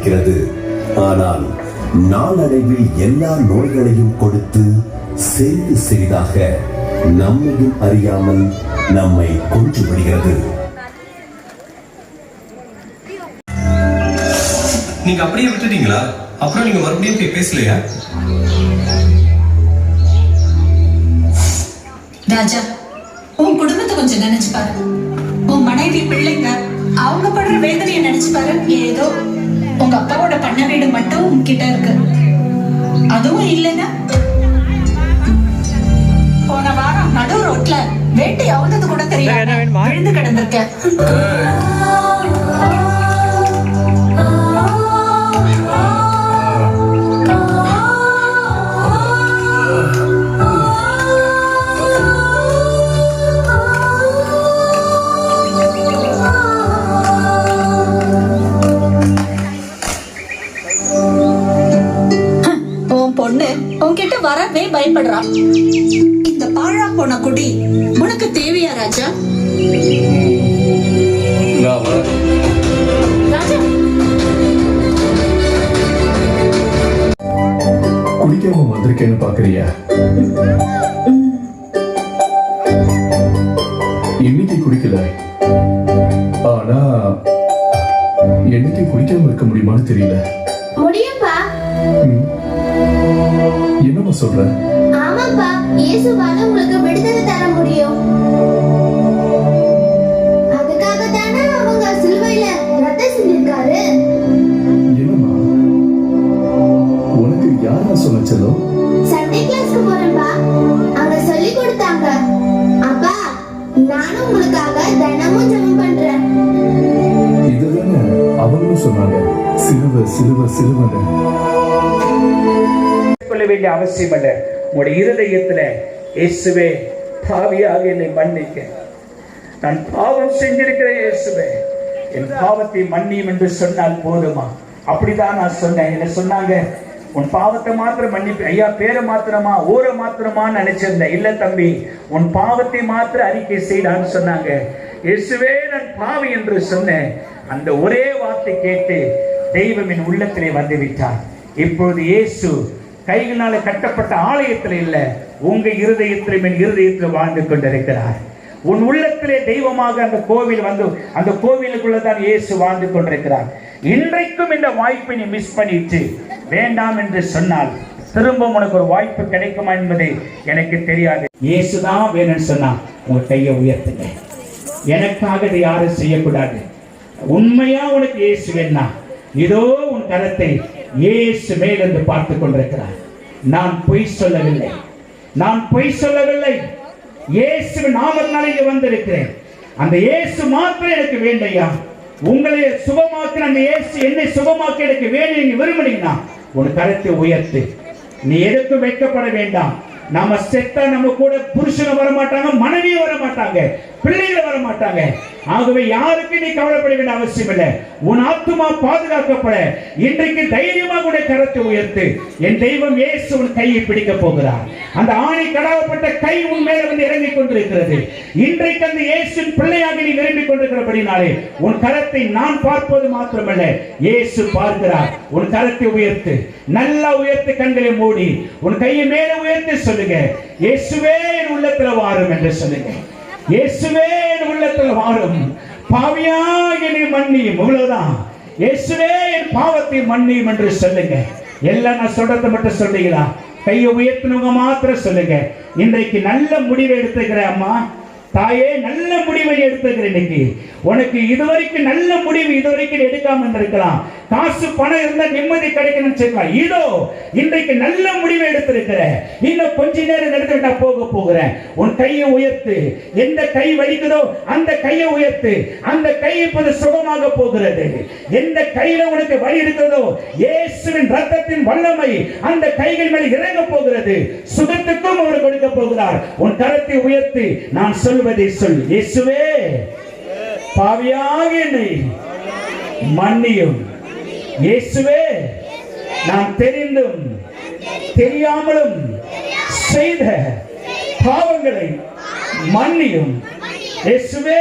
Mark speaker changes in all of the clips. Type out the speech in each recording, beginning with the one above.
Speaker 1: அளிக்கிறது ஆனால் நாளடைவில் எல்லா நோய்களையும் கொடுத்து சிறிது சிறிதாக நம்மையும் அறியாமல் நம்மை கொன்று விடுகிறது.
Speaker 2: நீங்க அப்படியே விட்டுட்டீங்களா? அப்புறம் நீங்க மறுபடியும் போய் பேசலையா?
Speaker 3: ராஜா உன் குடும்பத்தை கொஞ்சம் நினைச்சு பாரு. உன் மனைவி பிள்ளைங்க அவங்க படுற வேதனையை நினைச்சு பாரு. ஏதோ உங்க அப்பாவோட பண்ண வீடு மட்டும் உன்கிட்ட இருக்கு. அதுவும் இல்லைன்னா? போன வாரம் நடு ரோட்ல வேட்டை அவுந்தது கூட தெரியாம விழுந்து கிடந்திருக்க வரவே பயப்படுறா. இந்த பாழா போன குடி உனக்கு தேவையா ராஜா?
Speaker 4: குடிக்காம வந்திருக்கேன்னு பாக்குறியா? இன்னைக்கு குடிக்கல. ஆனா என்னைக்கு குடிக்காம இருக்க முடியுமான்னு தெரியல. என்னம்மா சொல்ற?
Speaker 5: ஆமாப்பா இயேசுவால உங்களுக்கு விடுதலை தர முடியும். அதுக்காக தானே அவங்க சிலுவையில ரத்தம் செஞ்சிருக்காரு.
Speaker 4: என்னம்மா? உனக்கு யாரா சொன்ன செல்லம்?
Speaker 5: சண்டே கிளாஸ்க்கு போறேன்பா. அங்க சொல்லி கொடுத்தாங்க. அப்பா நானும் உங்களுக்காக தினமும் ஜெபம் பண்றேன்.
Speaker 4: இதுதானே அவங்களும் சொன்னாங்க. சிலுவ சிலுவ சிலுவன்னு.
Speaker 6: வேண்டிய அவசியம் அல்ல. உங்களுடைய இருதயத்தில் இயேசுவே பாவியாக என்னை மன்னிக்க. நான் பாவம் செஞ்சிருக்கிறேன் இயேசுவே என் பாவத்தை மன்னியும் என்று சொன்னால் போதுமா? அப்படிதான் நான் சொன்னேன். என்ன சொன்னாங்க? உன் பாவத்தை மாத்திரம் மன்னிப்பு ஐயா பேரை மாத்திரமா ஊரை மாத்திரமான்னு நினைச்சிருந்தேன். இல்ல தம்பி உன் பாவத்தை மாத்திர அறிக்கை செய்தான்னு சொன்னாங்க. இயேசுவே நான் பாவி என்று சொன்னேன். அந்த ஒரே வார்த்தை கேட்டு தெய்வம் என் உள்ளத்திலே வந்துவிட்டார் இப்பொழுது இயேசு கைகளால் கட்டப்பட்ட ஆலயத்தில் இல்லை உங்க இருதயத்திலும் என் இருதயத்தில் வாழ்ந்து கொண்டிருக்கிறார். உன் உள்ளத்திலே தெய்வமாக அந்த கோவில் வந்து அந்த கோவிலுக்குள்ள தான் இயேசு வாழ்ந்து கொண்டிருக்கிறார். இன்றைக்கும் இந்த வாய்ப்பை நீ மிஸ் பண்ணிட்டு வேண்டாம் என்று சொன்னால் திரும்ப உனக்கு ஒரு வாய்ப்பு கிடைக்குமா என்பது எனக்கு தெரியாது. இயேசு தான் வேணும்னு சொன்னா உங்க கையை உயர்த்துங்க. எனக்காக இதை யாரும் செய்யக்கூடாது. உண்மையா உனக்கு இயேசு வேணா இதோ உன் கரத்தை இயேசு மேலிருந்து பார்த்து கொண்டிருக்கிறார். நான் பொய் சொல்லவில்லை. நான் பொய் சொல்லவில்லை. இயேசு நாமத்தினால இங்கே வந்திருக்கிறேன். அந்த இயேசு மாத்திரம் எனக்கு வேண்டையா? உங்களை சுகமாக்கின அந்த இயேசு என்னை சுகமாக்க எனக்கு வேணும் நீங்க விரும்புனீங்கன்னா உன் கருத்தை உயர்த்து. நீ எதுக்கும் வைக்கப்பட வேண்டாம். நாம செத்தா நம்ம கூட புருஷனை வர மாட்டாங்க மனைவியும் வர மாட்டாங்க பிள்ளைகள் வர மாட்டாங்க. ஆகவே யாருக்கு நீ கவலைப்பட வேண்டிய அவசியம் இல்லை. உன் ஆத்துமா பாதுகாக்கப்பட. இன்றைக்கு தைரியமாக உடைய கரத்தை உயர்த்து. என் தெய்வம் இயேசு உன் கையை பிடிக்க போகிறார். அந்த ஆணை கடாவப்பட்ட கை உன் மேல வந்து இறங்கிக் கொண்டிருக்கிறது. இன்றைக்கு அந்த இயேசுன் பிள்ளையாக நீ விரும்பிக் கொண்டிருக்கிறபடினாலே உன் கரத்தை நான் பார்ப்பது மாத்திரமல்ல. இயேசு பார்க்கிறார். உன் கரத்தை உயர்த்து. நல்லா உயர்த்து கண்களை மூடி. உன் கையை மேல உயர்த்தி சொல்லுங்க. இயேசுவே என் உள்ளத்துல வாரும் என்று சொல்லுங்க. இயேசுவே என் உள்ளத்தில் வாழும். பாவியாக நீ மன்னியும். இவ்வளவுதான். இயேசுவே என் பாவத்தை மன்னியும் என்று சொல்லுங்க. எல்லாம் நான் சொல்றதை மட்டும் சொல்லுங்களா கையை உயர்த்தினவங்க மாத்திரம் சொல்லுங்க. இன்றைக்கு நல்ல முடிவை எடுத்துக்கிறேன் அம்மா. தாயே நல்ல முடிவை எடுத்துக்கிற இன்னைக்கு. உனக்கு இதுவரைக்கும் நல்ல முடிவு இதுவரைக்கும் எடுக்காம இருந்திருக்கலாம். காசு பணம் இருந்தா நிம்மதி கிடைக்கணும்னு சொல்லலாம் இதோ இன்றைக்கு நல்ல முடிவை எடுத்திருக்கிற. இன்னும் கொஞ்ச நேரம் நடந்து நான் போக போகிறேன். உன் கையை உயர்த்து. எந்த கை வலிக்குதோ அந்த கையை உயர்த்து. அந்த கை இப்போது சுகமாக போகிறது. எந்த கையில உனக்கு வலி இருக்கிறதோ இயேசுவின் ரத்தத்தின் வல்லமை அந்த கைகள் மேல் இறங்க போகிறது. சுகத்துக்கும் அவர் கொடுக்க போகிறார். உன் கரத்தை உயர்த்தி நான் சொல்வதை சொல் இயேசுவே பாவியாக என்னை மன்னியும். இயேசுவே நான் தெரிந்தும் தெரியாமலும் செய்த பாவங்களை மன்னியும். இயேசுவே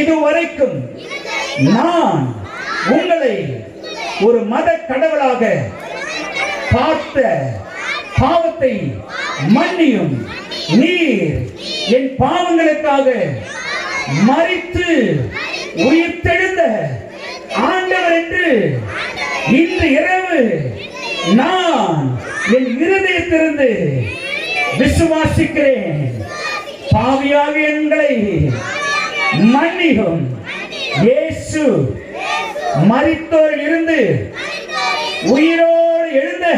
Speaker 6: இதுவரைக்கும் நான் உங்களை ஒரு மத கடவுளாக பார்த்த பாவத்தை மன்னியும். நீர் என் பாவங்களுக்காக மறித்து உயிர்த்தெழுந்த ஆண்டவர் என்று இன்று இரவு நான் என் இருதயத்திலிருந்து விசுவாசிக்கிறேன். பாவியாக எங்களை மன்னிகும் இயேசு மரித்தோரில் இருந்து உயிரோடு எழுந்த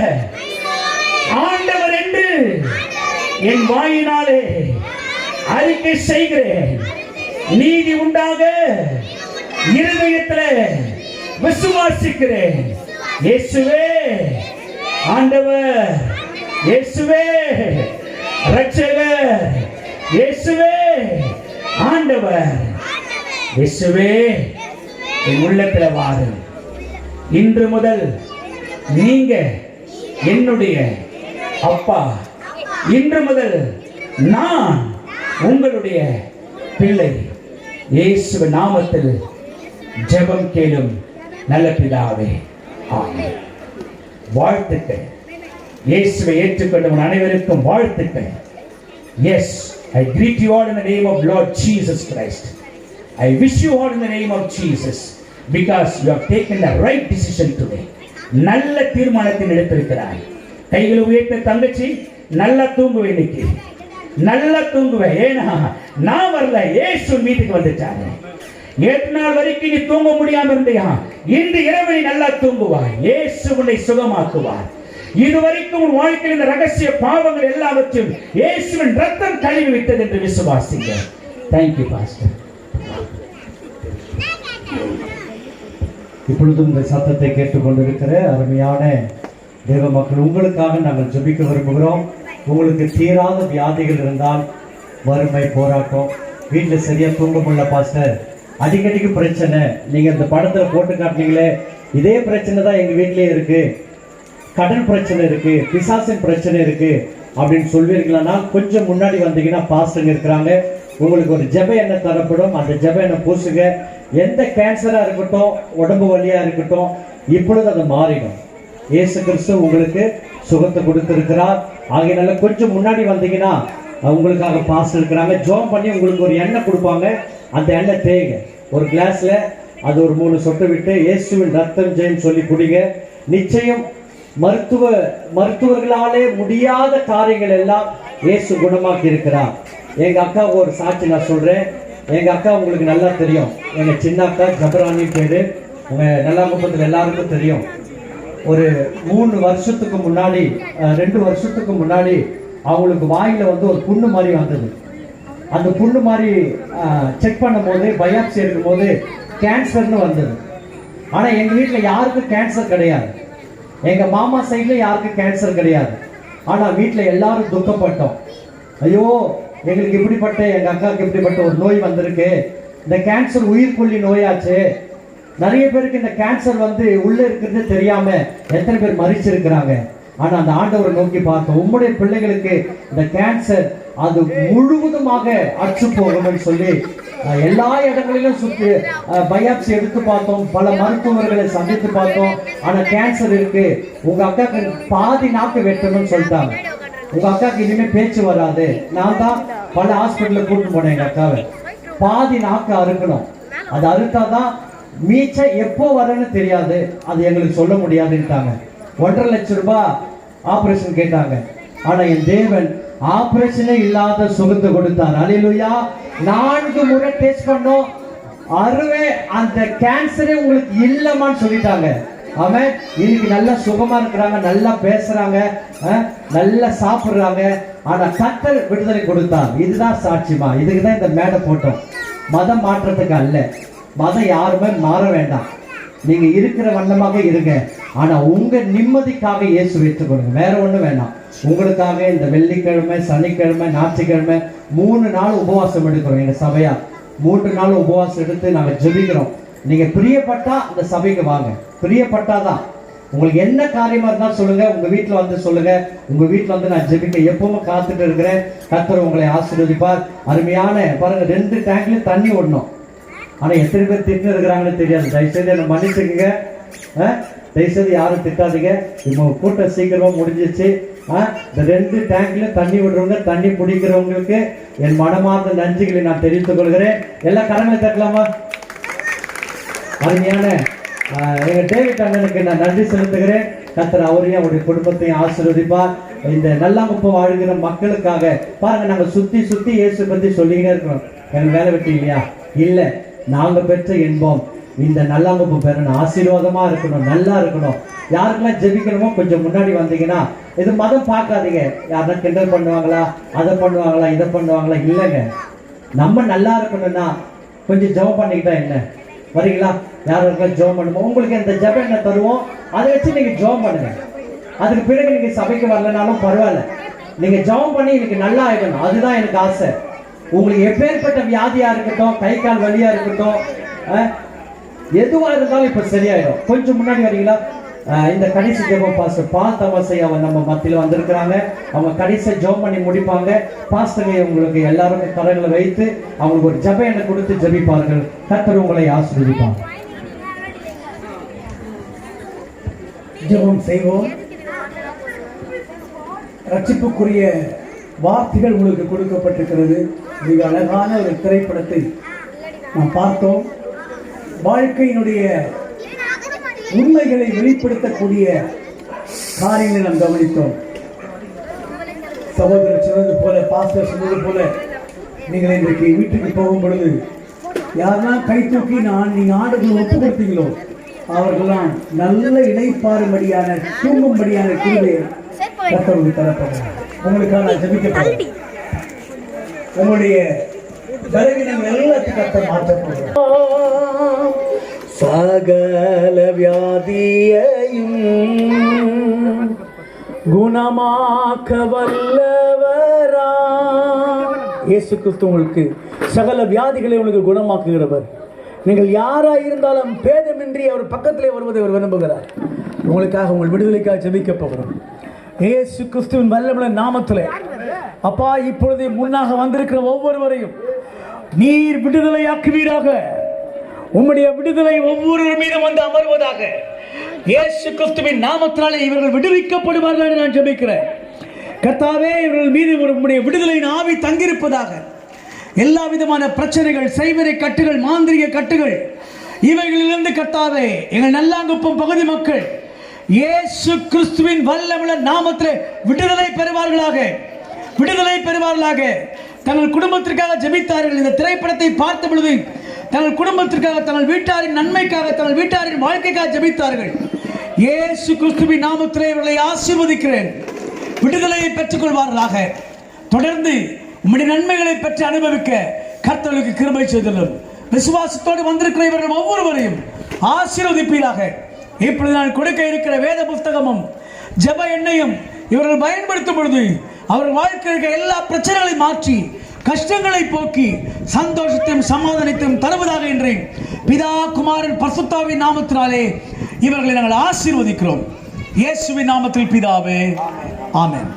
Speaker 6: ஆண்டவர் என்று என் வாயினால் அறிக்கை செய்கிறேன். நீதி உண்டாக இருதயத்தில் விசுவாசிக்கிறேன். இயேசுவே ஆண்டவர் இயேசுவே ரட்சகர் இயேசுவே ஆண்டவர் இயேசுவே என் உள்ளத்தில் வாரு. இன்று முதல் நீங்க என்னுடைய அப்பா. இன்று முதல் நான் உங்களுடைய பிள்ளை இயேசு நாமத்தில் ஜெபம் கேளும் நல்ல பிதாவே. ஆமென். வாழ்த்துக்கள். இயேசுவை ஏற்றுக்கொண்டவன் அனைவருக்கும் வாழ்த்துக்கள். Yes I greet you all in the name of Lord Jesus Christ I wish you all in the name of Jesus because you have taken the right decision today நல்ல தீர்மானத்தை எடுத்திருக்கிறாய். கைகளை உயர்த்த தங்கச்சி நல்லா தூங்குவேன் இன்னைக்கு. நல்லா தூங்குவேன். ஏன்னா நான் வரல ஏசு வீட்டுக்கு வந்துட்டாரு. எட்டு நாள் வரைக்கும் நீ தூங்க முடியாம இருந்தியா? இன்று இரவு நீ நல்லா தூங்குவாய். இயேசு உன்னை சுகமாக்குவார். இதுவரைக்கும் உன் வாழ்க்கையில் இந்த ரகசிய பாவங்கள் எல்லாவற்றையும் இயேசுவின் ரத்தம் கழுவி விட்டது என்று விசுவாசிங்க தேங்க்யூ பாஸ்டர்
Speaker 7: இப்பொழுதும் இந்த சத்தத்தை கேட்டுக்கொண்டிருக்கிற அருமையான தேவ மக்கள் உங்களுக்காக நாங்கள் ஜபிக்க விரும்புகிறோம். உங்களுக்கு தீராத வியாதிகள் இருந்தால் வறுமை போராட்டம் வீட்டில் சரியாக தூங்க முடியல பாஸ்டர். அடிக்கடிக்கு பிரச்சனை. நீங்கள் இந்த படத்தில் போட்டு காட்டினீங்களே இதே பிரச்சனை தான் எங்கள் வீட்டிலேயே இருக்குது கடன் பிரச்சனை இருக்குது பிசாசின் பிரச்சனை இருக்குது அப்படின்னு சொல்வீர்களானால் கொஞ்சம் முன்னாடி வந்தீங்கன்னா பாஸ்டங்க இருக்கிறாங்க. உங்களுக்கு ஒரு ஜெப எண்ணெய் தரப்படும். அந்த ஜெப எண்ணெய் பூசுங்க. எந்த கேன்சராக இருக்கட்டும் உடம்பு வலியாக இருக்கட்டும் இப்பொழுது அது மாறிடும். இயேசு கிறிஸ்து உங்களுக்கு சுகத்தை கொடுத்திருக்கிறார். ஆகையினால கொஞ்சம் முன்னாடி வந்தீங்கன்னா உங்களுக்காக பாஸ் இருக்கிறாங்க. ஜோம் பண்ணி உங்களுக்கு ஒரு எண்ணெய் கொடுப்பாங்க. அந்த எண்ணெய் தேய்ங்க. ஒரு கிளாஸில் அது ஒரு மூணு சொட்டு விட்டு இயேசுவின் ரத்தம் ஜெயம் சொல்லி குடிங்க. நிச்சயம் மருத்துவ மருத்துவர்களாலே முடியாத காரியங்கள் எல்லாம் இயேசு குணமாக்கி இருக்கிறார். எங்கள் அக்கா ஒரு சாட்சி நான் சொல்கிறேன் எங்கள் அக்கா உங்களுக்கு நல்லா தெரியும். எங்கள் சின்ன அக்கா ஜபராணி பேர். நல்லா நல்லாங்குப்பத்தில் எல்லாருக்கும் தெரியும். ஒரு மூணு வருஷத்துக்கு முன்னாடி ரெண்டு வருஷத்துக்கு முன்னாடி அவங்களுக்கு வாயில வந்து ஒரு புண்ணு மாதிரி வந்தது. அந்த புண்ணு மாதிரி செக் பண்ணும்போது பயாப்சி எடுக்கும்போது கேன்சர்னு வந்தது. ஆனால் எங்கள் வீட்டில் யாருக்கும் கேன்சர் கிடையாது. எங்கள் மாமா சைடில் யாருக்கும் கேன்சர் கிடையாது. ஆனால் வீட்டில் எல்லாரும் துக்கப்பட்டோம். ஐயோ எங்களுக்கு இப்படிப்பட்ட எங்கள் அக்காவுக்கு இப்படிப்பட்ட ஒரு நோய் வந்திருக்கு. இந்த கேன்சர் உயிர்கொல்லி நோயாச்சு. நிறைய பேருக்கு இந்த கேன்சர் வந்து உள்ள இருக்கிறது தெரியாம எத்தனை பேர் மறிச்சிருக்கிறாங்க ஆனா அந்த ஆண்டவரை நோக்கி பார்த்தோம். உம்முடைய பிள்ளைகளுக்கு இந்த கேன்சர் அது முழுவதுமாக அற்று போகணும்னு சொல்லி எல்லா இடங்களிலும் சுத்தி பயாப்சி எடுத்து பார்த்தோம். பல மருத்துவர்களை சந்தித்து பார்த்தோம். ஆனா கேன்சர் இருக்கு. உங்க அக்காக்கு பாதி நாக்கு வெட்டணும்னு சொல்லிட்டாங்க. உங்க அக்காக்கு இனிமே பேச்சு வராது. நான் தான் பல ஹாஸ்பிட்டல்ல கூட்டு போனேன் எங்க அக்காவை. பாதி நாக்கு அறுக்கணும். அது அறுத்தாதான் மீச்ச எப்போ வரேன்னு தெரியாது. அது எங்களுக்கு சொல்ல முடியாதுன்ட்டாங்க. ஒன்றரை லட்சம் ரூபாய் ஆபரேஷன் கேட்டாங்க. ஆனா என் தேவன் ஆபரேஷனே இல்லாத சுகத்தை கொடுத்தார். அலையிலுயா நான்கு முறை டெஸ்ட் பண்ணோம். அருவே அந்த கேன்சரே உங்களுக்கு இல்லமான்னு சொல்லிட்டாங்க. அவன் இன்னைக்கு நல்லா சுகமா இருக்கிறாங்க நல்லா பேசுறாங்க அஹ், நல்லா சாப்பிடுறாங்க. ஆனா கத்தர் விடுதலை கொடுத்தார். இதுதான் சாட்சிமா. இதுக்கு தான் இந்த மேடை போட்டோம். மதம் மாற்றத்துக்கு அல்ல. மதம் யாருமே மாற வேண்டாம். நீங்க இருக்கிற வண்ணமாக இருங்க. ஆனா உங்க நிம்மதிக்காக இயேசு வைத்துக்கொள்ளுங்க வேற ஒண்ணும் வேண்டாம். உங்களுக்காக இந்த வெள்ளிக்கிழமை சனிக்கிழமை ஞாயிற்றுக்கிழமை மூணு நாள் உபவாசம் எடுக்கிறோம். எங்க சபையா. மூன்று நாள் உபவாசம் எடுத்து நாங்க ஜெபிக்கிறோம். நீங்க பிரியப்பட்டா அந்த சபைக்கு வாங்க. பிரியப்பட்டாதான். உங்களுக்கு என்ன காரியமா இருந்தாலும் சொல்லுங்க. உங்க வீட்டுல வந்து சொல்லுங்க. உங்க வீட்டுல வந்து நான் ஜெபிக்க எப்பவும் காத்துட்டு இருக்கிறேன். கத்தர் உங்களை ஆசீர்வதிப்பார். அருமையான பாருங்க ரெண்டு டேங்க்லயும் தண்ணி விடணும் ஆனால் எத்தனை பேர் திட்டு இருக்கிறாங்கன்னு தெரியாது. தயவுசெய்து என்னை மன்னிச்சுக்குங்க. ஆ? தயவுசெய்து யாரும் திட்டாதீங்க. இப்போ கூட்டம் சீக்கிரமாக முடிஞ்சிச்சு ஆ? இந்த ரெண்டு டேங்க்ல தண்ணி விடுறவங்க தண்ணி பிடிக்கிறவங்களுக்கு என் மனமார்ந்த நன்றிகளை நான் தெரிவித்துக் கொள்கிறேன். எல்லாம் கடமை தட்டலாமா? அருமையான எங்க டேவிட் அண்ணனுக்கு நான் நன்றி செலுத்துகிறேன். கத்தர் அவரையும் அவருடைய குடும்பத்தையும் ஆசீர்வதிப்பார். இந்த நல்லாங்குப்பம் வாழ்கிற மக்களுக்காக பாருங்க நாங்க சுத்தி சுத்தி இயேசு பத்தி சொல்லிக்கிட்டே இருக்கிறோம். எனக்கு வேலை வெட்டி இல்லையா? இல்லை. நாங்கள் பெற்ற இன்பம். இந்த நல்லாங்கப்பு பெறணும் ஆசீர்வாதமாக இருக்கணும் நல்லா இருக்கணும். யாருக்கெல்லாம் ஜெபிக்கணுமோ கொஞ்சம் முன்னாடி வந்தீங்கன்னா இது மதம் பார்க்காதீங்க. யாருன்னா கிண்டல் பண்ணுவாங்களா அதை பண்ணுவாங்களா இதை பண்ணுவாங்களா இல்லைங்க. நம்ம நல்லா இருக்கணும்னா கொஞ்சம் ஜெபம் பண்ணிக்கிட்டா என்ன? வரீங்களா? யார் இருக்கலாம் ஜெபம் பண்ணுவோம் உங்களுக்கு இந்த ஜெபம் என்ன தருவோம்? அதை வச்சு நீங்கள் ஜெபம் பண்ணுங்க. அதுக்கு பிறகு நீங்கள் சபைக்கு வரலனாலும் பரவாயில்ல. நீங்கள் ஜெபம் பண்ணி இன்னைக்கு நல்லா ஆகிடணும் அதுதான் எனக்கு ஆசை. உங்களுக்கு எப்பேற்பட்ட வியாதியா இருக்கட்டும் கை கால் வலியா இருக்கட்டும் எதுவா இருந்தாலும் இப்ப சரியாயிடும். கொஞ்சம் முன்னாடி வரீங்களா? இந்த கடைசி ஜெபம் பாஸ்டர் பா தமசை அவன் நம்ம மத்தியில் வந்திருக்கிறாங்க. அவங்க கடைசி ஜெபம் பண்ணி முடிப்பாங்க. பாஸ்டரை உங்களுக்கு எல்லாருக்கும் கரங்களை வைத்து அவங்களுக்கு ஒரு ஜப எண்ணெய் கொடுத்து ஜபிப்பார்கள். கத்தர் உங்களை ஆசிர்வதிப்பாங்க
Speaker 8: ஜெபம் செய்வோம். ரட்சிப்புக்குரிய வார்த்தைகள் உங்களுக்கு கொடுக்கப்பட்டிருக்கிறது. மிக அழகான ஒரு திரைப்படத்தை நாம் பார்த்தோம். வாழ்க்கையினுடைய உண்மைகளை வெளிப்படுத்தக்கூடிய காரியங்களை நாம் கவனித்தோம். சகோதரர் சொன்னது போல பாஸ்டர் சொன்னது போல நீங்கள் இன்றைக்கு வீட்டுக்கு போகும் பொழுது யாரெல்லாம் கை தூக்கி நான் நீங்க ஆண்டுகள் ஒப்பு கொடுத்தீங்களோ அவர்களெல்லாம் நல்ல இணைப்பாறும்படியான தூங்கும்படியான கிருபையை கர்த்தருக்கு தரப்படுறார் உங்களுக்காக நான் ஜெபிக்க உங்களுடைய பலவீனம் எல்லாத்தையும் கர்த்தர் மாற்றப் போகிறார். சகல வியாதியையும் குணமாக்க வல்லவரா. இயேசு கிறிஸ்து உங்களுக்கு சகல வியாதிகளை உங்களுக்கு குணமாக்குகிறவர். நீங்கள் யாரா இருந்தாலும் பேதமின்றி அவர் பக்கத்திலே வருவதை அவர் விரும்புகிறார். உங்களுக்காக உங்கள் விடுதலைக்காக ஜெபிக்க போகிறோம். இயேசு கிறிஸ்துவின் வல்லமுள்ள நாமத்தில். அப்பா இப்பொழுது முன்னாக வந்திருக்கிற ஒவ்வொருவரையும் நீர் விடுதலையாக்குவீராக. உம்முடைய விடுதலை ஒவ்வொருவர் மீதும் வந்து அமர்வதாக. இயேசு கிறிஸ்துவின் நாமத்தினாலே இவர்கள் விடுவிக்கப்படுவார்கள் என்று நான் ஜெபிக்கிறேன். கர்த்தாவே இவர்கள் மீது ஒரு உம்முடைய விடுதலையின் ஆவி தங்கியிருப்பதாக. எல்லா விதமான பிரச்சனைகள் செய்வரை கட்டுகள் மாந்திரிக கட்டுகள் இவைகளிலிருந்து கர்த்தாவே எங்கள் நல்லாங்குப்பம் பகுதி மக்கள் இயேசு கிறிஸ்துவின் வல்லமுள்ள நாமத்தில் விடுதலை பெறுவார்களாக. விடுதலை பெறுவார்களாக. தங்கள் குடும்பத்திற்காக ஜெபித்தார்கள். இந்த திரைப்படத்தை பார்த்த பொழுது தங்கள் குடும்பத்திற்காக தங்கள் வீட்டாரின் நன்மைக்காக தங்கள் வீட்டாரின் வாழ்க்கைக்காக ஜெபித்தார்கள். இயேசு கிறிஸ்துவின் நாமத்திலே இவர்களை ஆசீர்வதிக்கிறேன். விடுதலையை பெற்றுக் கொள்வார்களாக தொடர்ந்து உம்முடைய நன்மைகளை பெற்று அனுபவிக்க கர்த்தர்களுக்கு கிருமை செய்துள்ளோம். விசுவாசத்தோடு வந்திருக்கிற இவர்கள் ஒவ்வொருவரையும் ஆசீர்வதிப்பீராக. இப்பொழுது நான் கொடுக்க இருக்கிற வேத புஸ்தகமும் ஜெப எண்ணையும் இவர்கள் பயன்படுத்தும் பொழுது அவர்கள் வாழ்க்கையில் இருக்கிற எல்லா பிரச்சனைகளையும் மாற்றி கஷ்டங்களை போக்கி சந்தோஷத்தையும் சமாதானத்தையும் தருவதாக என்றேன். பிதா குமாரன் பசுத்தாவின் நாமத்தினாலே இவர்களை நாங்கள் ஆசீர்வதிக்கிறோம். இயேசுவின் நாமத்தில் பிதாவே. ஆமேன்.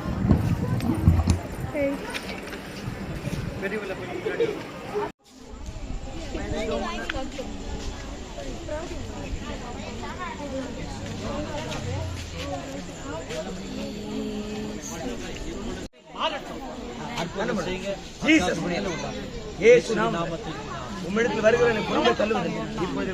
Speaker 9: இயேசு நாமத்தில். உம்மிடத்தில் வருகிற குடும்ப தள்ளுவதில்லை இப்பொழுது